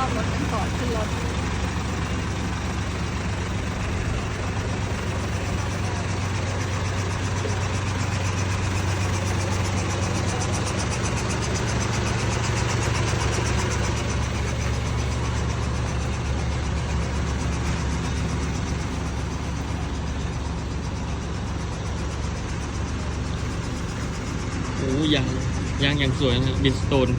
ซ่อมรถกันก่อนขึ้นรถโอ้ยางยางอย่างสวยนะบินสโตน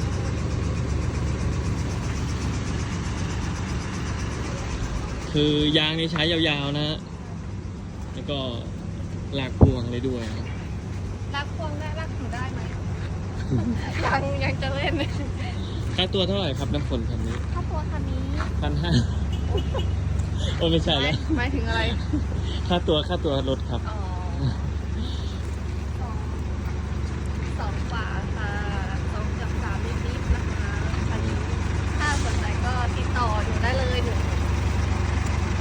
คือยางนี่ใช้ยาวๆนะฮะแล้วก็ลากพวงเลยด้วยนะรักพวงได้รักหนูได้ไหม ยังยังจะเล่นค่าตัวเท่าไหร่ครับน้ำฝนคันนี้ถ้าตัวคันนี้พันห้าโอ้ไม่ใช่แล้วหมายถึงอะไร ค่าตัวค่าตัวรถครับ อ๋อสองสองฝาค่ะสองกับสามนิดๆนะคะคันนี้ถ้าสนใจก็ติดต่อหนูได้เลยหนู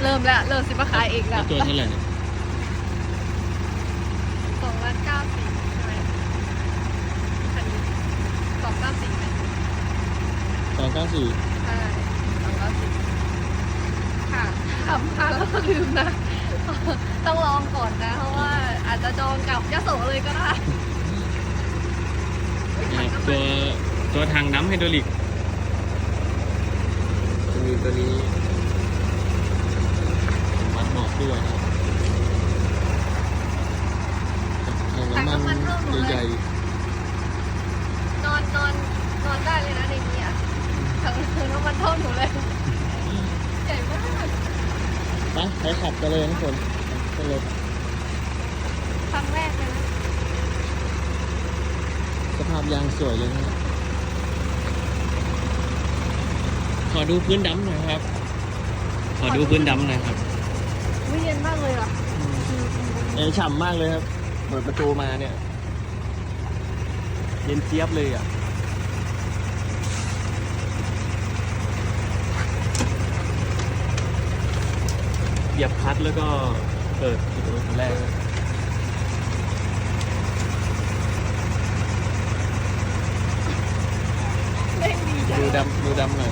เริ่มแล้ว เริ่มสิมาขายเองแล้ค่าวตัวเท่าไหร่เนี่ยสองล้านเก้าสิบใช่ไหมคันนี้สองเก้าสิบไหมสองเก้าสี่ใช่สองเก้าสิบค่ะทำค่ะแล้วก็ลืมนะ ต้องลองก่อนนะ เพราะว่าอาจจะจองกับยะโสเลยก็ได้นะครับตัวตัวทางน้ำไฮดรอลิกจะมีตัวนี้วั ดหมอกด้วยนะครับทางน้ำมันใหญ่นอนนอนนอนได้เลยนะในนี้อะทั้งทั้งน้ำมันเท่าหนูเลย ใหญ่มากๆไปไปขับกันเลยทุกคนกันเลยครั้งแรกเลยนะสภาพยางสวยเลยนะขอดูพื้นดำหน่อยครับ ขอดูพื้นดำหน่อยครับ วิเย็นมากเลยอะเอ้ยฉ่ำมากเลยครับ เปิดประตูมาเนี่ย เย็นเจี๊ยบเลยอะเหยียบคลัดแล้วก็เปิดประตูคนแรกเล่นดีจังดูดำดูดำหน่อย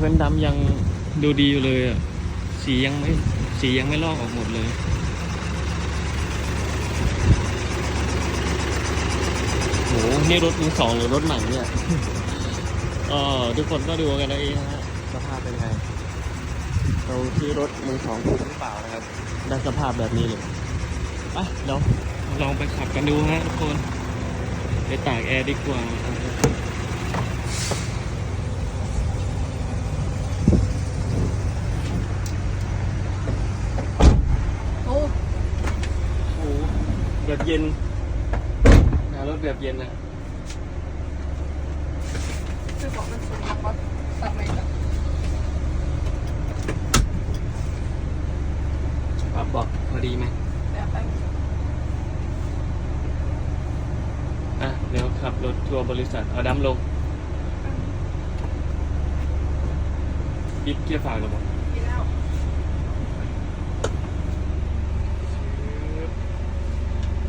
ื่อน ดำยังดูดีอยู่เลยอะ สียังไม่สียังไม่ลอกออกหมดเลย โห นี่รถมือสองหรือรถใหม่เนี่ยเออทุกคนก็ดูกันเอาเองนะฮะสภาพเป็นไงเราที่รถมือสองถูกหรือเปล่านะครับ ได้สภาพแบบนี้เลยไปเดี๋ยวลองไปขับกันดูฮะทุกคน ไปตากแอร์ดีกว่า โอ้ โอ้โหแบบเย็นหารถแบบเย็นนะคือบอกมันสูงมากว่าตัดไหมจ๊ะปรับบอกพอดีไหมเดี๋ยวไปอะเดี๋ยวขับรถทัวร์บริษัท เอาดำลงปิดเกียร์ฝากหรือเปล่า ดีแล้ว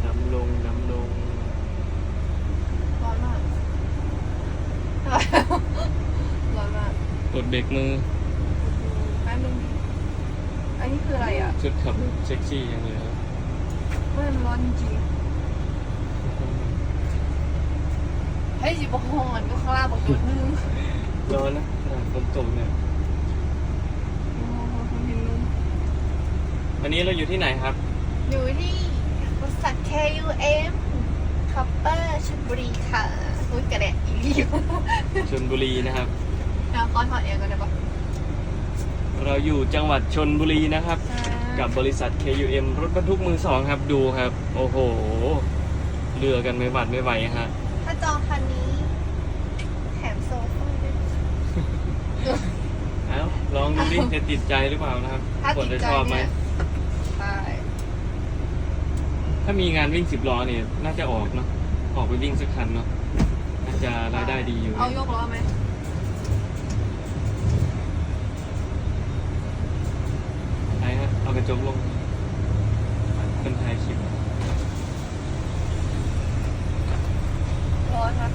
ดำลงดำลง ร้อนมากร้อนมา กกดเบรกมือแป๊บนึงอันนี้คืออะไรอะชุดขับเซ็กซี่อย่างเลยครับเฮ้ยมันร้อนจริงๆเฮ้ยสิบหอนก็ข้างล่างบอกจุดนึงร้อนนะอะฝนตกเนี่ยโอ้โหคนเห็นนุ่มวันนี้เราอยู่ที่ไหนครับอยู่ที่บริษัท KUM คัปเปอร์ชลบุรีค่ะอุ้ยกระแดะอีกอยู่ชนบุรีนะครับ นะขอถอดเองก่อนได้ปะเราอยู่จังหวัดชนบุรีนะครับใช่กับบริษัท KUM รถบรรทุกมือสองครับดูครับ โอ้โหเรือกันไม่หวัดไม่ไหวฮะถ้าจองคันนี้ แถมโซฟาด้วยเอ้าลองดูดิจะติดใจหรือเปล่านะครับถ้าคนติดจะใจชอบไหมเนี่ยใช่ถ้ามีงานวิ่งสิบล้อเนี่ยน่าจะออกเนาะออกไปวิ่งสักคันเนาะน่าจะรายได้ดีอยู่เอายกล้อไหม กระจกลงเป็นไทยคลิปร้อนนะ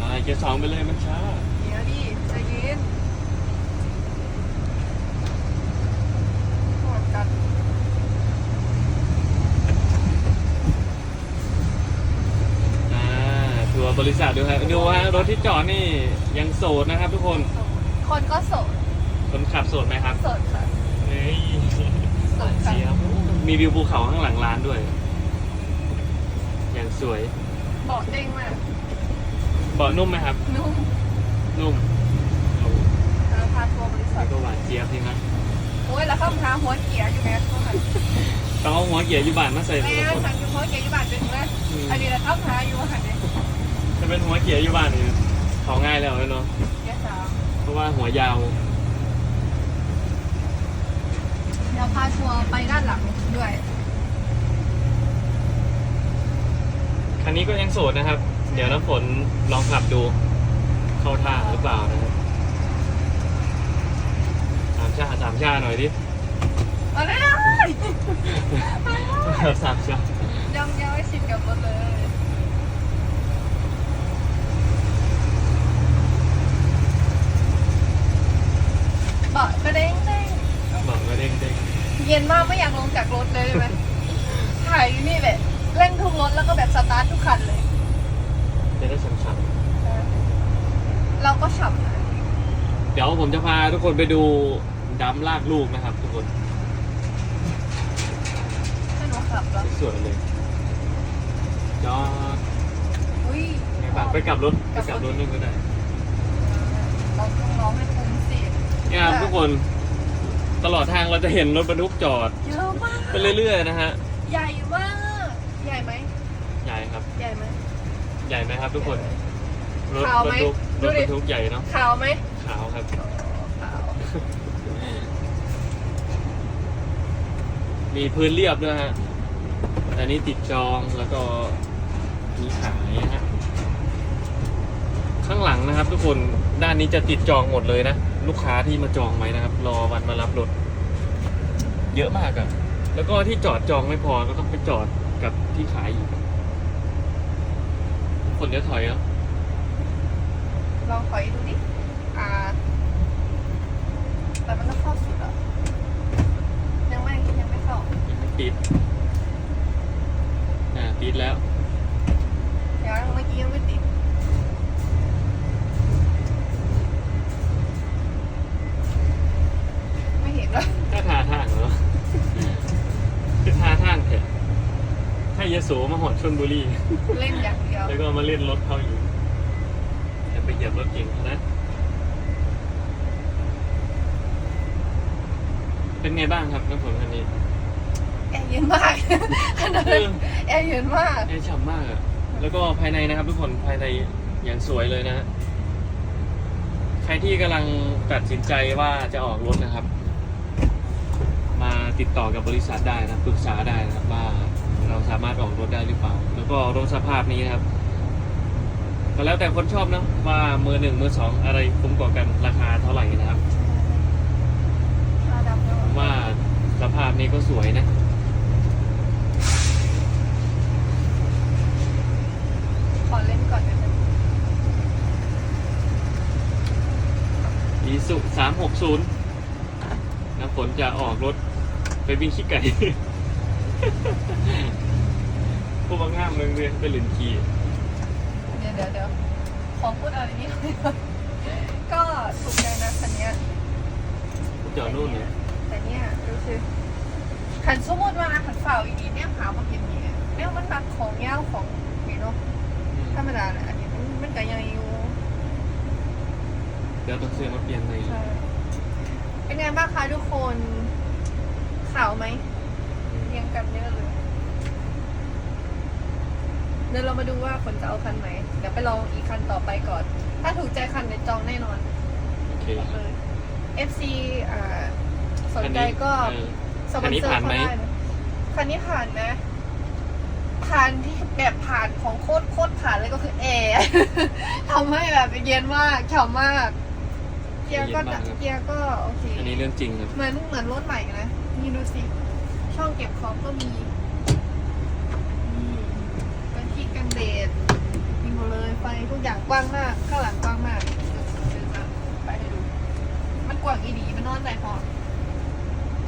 อะไรเกียร์สองไปเลยมันช้าเดี๋ยวดิใจเย็นหมดกันอ่าทัวร์บริษัทดูฮะดูฮะรถที่จอดนี่ยังโสดนะครับทุกคน คนก็โสดคนขับโสดไหมครับ โสดค่ะ เฮ้ยโสดค่ะเสียบมีวิวภูเขาข้างหลังร้านด้วย อย่างสวยเบาะเด้งมากเบาะนุ่มไหมครับ นุ่มนุ่มโอ้แล้วพาทัวร์บริษัแล้ทวก็หวานเจี๊ยบจริงนะโอ้ยแล้วข้ามหาหัวเกียร์อยู่แม่ข้างหลังต้องเอาหัวเกียร์อยู่บ้านมาใส่แม่ทุกคนสั่งอยู่หัวเกียร์อยู่บ้านเป็นไหมอืมอันนี้เราข้ามหาอยู่หันเนี่ยถ้าเป็นหัวเกียร์อยู่บ้านนี่เขาง่ายแล้วเนาะเกียร์สามเพราะว่าหัวยาว เดี๋ยวพาทัวร์ไปด้านหลังด้วย คันนี้ก็ยังโสดนะครับ เดี๋ยวน้ำฝนลองขับดู เข้าท่าหรือเปล่านะครับสามชาสามชาหน่อยดิมาเลยสามชายังยังไม่ชินกับรถเลยเบาะกระเด้งเด้ง บอกก็เด้ง เด้งเย็นมากไม่อยากลงจากรถเลยได้ไหมถ่ายอยู่นี่แหละเร่งทุกรถแล้วก็แบบสตาร์ททุกคันเลย จะได้สั่นเราก็ฉับนะๆเดี๋ยวผมจะพาทุกคนไปดูดัมลากลูกนะครับ ทุกคนให้หนูขับแล้วสวยเลยจอดอุ้ยไงบ้างไปกลับรถไปกลับรถนึงก็ได้ เราต้องร้องให้คุ้มสิ เนี่ยครับทุกคน ตลอดทางเราจะเห็นรถบรรทุกจอดเยอะมากไปเรื่อยๆนะฮะ ใหญ่มาก ใหญ่ไหมใหญ่ครับ ใหญ่ไหมใหญ่ไหมครับทุกคน รถขาวบรไหมรทุกดูรถดิบรรทุกใหญ่เนาะ ขาวไหมขาวครับ ขาวมีพื้นเรียบด้วยฮะ อันนี้ติดจองแล้วก็มีขายนะฮะ ข้างหลังนะครับทุกคน ด้านนี้จะติดจองหมดเลยนะ ลูกค้าที่มาจองไว้นะครับ รอวันมารับรถ เยอะมากอะแล้วก็ที่จอดจองไม่พอก็ต้องไปจอดกับที่ขายอีกคนเดี๋ยวถอยอะลองถอยดูดิอ่าแต่มันต้องเข้าสุดอะยังไม่ยังไม่เข้ายังไม่ติดอ่าติดแล้วเดี๋ยวเมื่อกี้ยังไม่ติด สมาหอดชนบุรี เล่นอย่างเดียวแล้วก็มาเล่นรถเขาอยู่อย่าไปเหยียบรถเก่งเขานะ เป็นไงบ้างครับน้ำฝนคันนี้แอร์เย็นมากขนาดเอนั้นอแอร์เย็นมากแอร์ฉ่ำมากอะแล้วก็ภายในนะครับทุกคนภายในอย่างสวยเลยนะฮะใครที่กำลังตัดสินใจว่าจะออกรถนะครับ มาติดต่อกับบริษัทได้นะปรึกษาได้นะครับว่า เราสามารถออกรถได้หรือเปล่า แล้วก็รถสภาพนี้นะครับ ก็แล้วแต่คนชอบเนอะว่ามือหนึ่งมือสองอะไรคุ้มกว่ากันราคาเท่าไหร่นะครับชาดำแล้วว่าสภาพนี้ก็สวยนะขอเล่นก่อนได้ไหมอีสุสามหกศูนย์นะฝนจะออกรถไปวิ่งขี้ไก่ พวกบางงามเมืองเรียนไปหลินขี่ เดี๋ยวเดี๋ยวเดี๋ยวขอพูดอะไรนิดหน่อยก็ถูกใจนะคันเนี้ย จอดนู่นเนี่ยแต่เนี่ยดูสิขันสมมติว่าขันเฝ้าอีกทีเนี่ยหามาเห็นเนี่ยเนี่ยมันมักของยาวของนี่เนาะธรรมดาแหละอันนี้มันมันก็ยังอยู่เดี๋ยวต้องซื้อมาเปลี่ยนเลยใช่เป็นไงบ้างคะทุกคน ขาวไหมเรียง กันเยอะเลย เดี๋ยวเรามาดูว่าคนจะเอาคันไหน เดี๋ยวไปลองอีกคันต่อไปก่อน ถ้าถูกใจคันในยจองแน่นอนโอเคบอกเลย FC อ่าสนคันใจนี้ก็เออ สปคัอนนี้เซอร์ผ่านเขาไหม ได้นะคันนี้ผ่านไหมผ่านที่แบบผ่านของโคตรโคตรผ่านเลยก็คือแอร์ ทำให้แบบเย็นมากฉ่ำมาก เกียร์ก็เย็นมากครับเกียร์ก็โอเค อันนี้เรื่องจริงครับ เหมือนเหมือนรถใหม่นะนี่ดูสิ ช่องเก็บของก็มีกันที่กันเดดมีหมดเลยไฟทุกอย่างกว้างมาก ข้างหลังกว้างมากเดินมาไปให้ดู มันกว้างอีดีมันนอนไหนพอ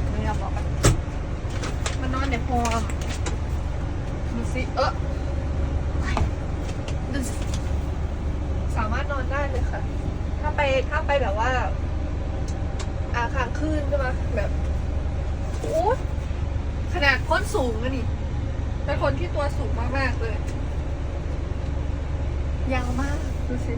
ไม่อยากบอกกันมันนอนในพอมดูสิเออดูสิสามารถนอนได้เลยค่ะ ถ้าไปถ้าไปแบบว่าอาคางขึ้นใช่ไหมแบบโอ้ ขนาดคนสูงอะนี่เป็นคนที่ตัวสูงมากๆเลย ยาวมาก ดูสิ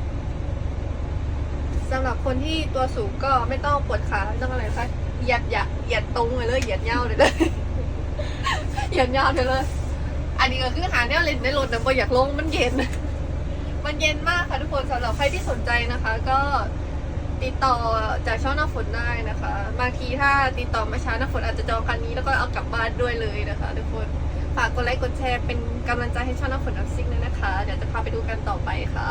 สำหรับคนที่ตัวสูงก็ไม่ต้องปวดขาไม่ต้องอะไรคะเหยียดอย่าเหยียดตรงไปเลยเหยียดยาวเลยเลยเหยียดยาวเลยเลย อันนี้ก็คือหาแนวเล่นในรถแต่พออยากลงมันเย็น มันเย็นมากค่ะทุกคนสำหรับใครที่สนใจนะคะ ก็ ติดต่อจากช่องหน้าฝนได้นะคะ บางทีถ้าติดต่อมาช้าหน้าฝนอาจจะจองคันนี้แล้วก็เอากลับบ้านด้วยเลยนะคะทุกคนฝากกดไลค์กดแชร์เป็นกำลังใจให้ช่องหน้าฝนอัพซิกเลยนะคะ เดี๋ยวจะพาไปดูกันต่อไปค่ะ